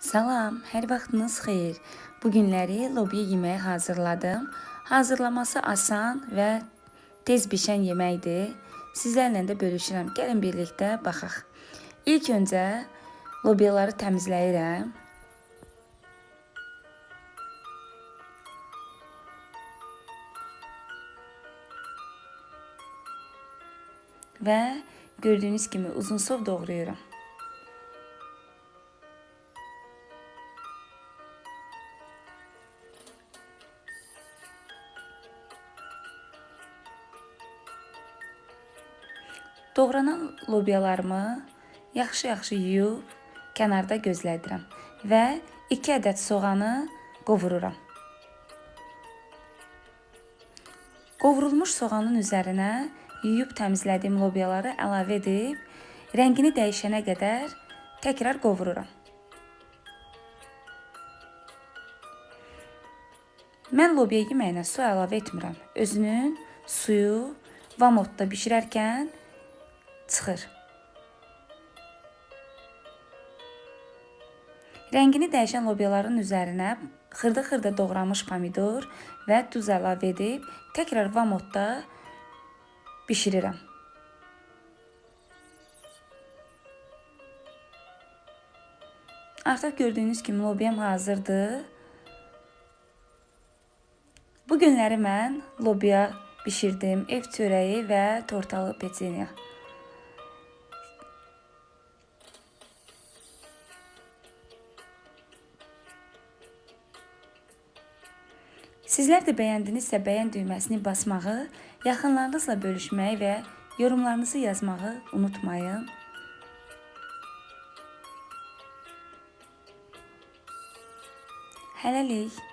Salam, hər vaxtınız xeyir. Bu günləri lobiya yeməyi hazırladım. Hazırlaması asan və tez bişən yeməkdir. Sizlərlə də bölüşürəm. Gəlin birlikdə baxaq. İlk öncə lobiyaları təmizləyirəm. Və gördüyünüz kimi uzunsov doğrayıram. Doğranan lobiyalarımı yaxşı-yaxşı yuyub kənarda gözlədirəm və 2 ədəd soğanı qovururam. Qovrulmuş soğanın üzərinə yuyub təmizlədiyim lobiyaları əlavə edib rəngini dəyişənə qədər təkrar qovururam. Mən lobiya yeməyinə su əlavə etmirəm. Özünün suyu vamodda bişirərkən çıxır. Rəngini dəyişən lobiyaların üzərinə xırda-xırda doğranmış pomidor və duz əlavə edib təkrar vamodda bişirirəm. Artıq gördüyünüz kimi lobiyam hazırdır. Bu günləri mən lobiya bişirdim, ev çörəyi və tortalı peçenya. Sizlər də bəyəndinizsə bəyən düyməsini basmağı, yaxınlarınızla bölüşməyi və yorumlarınızı yazmağı unutmayın. Hələlik.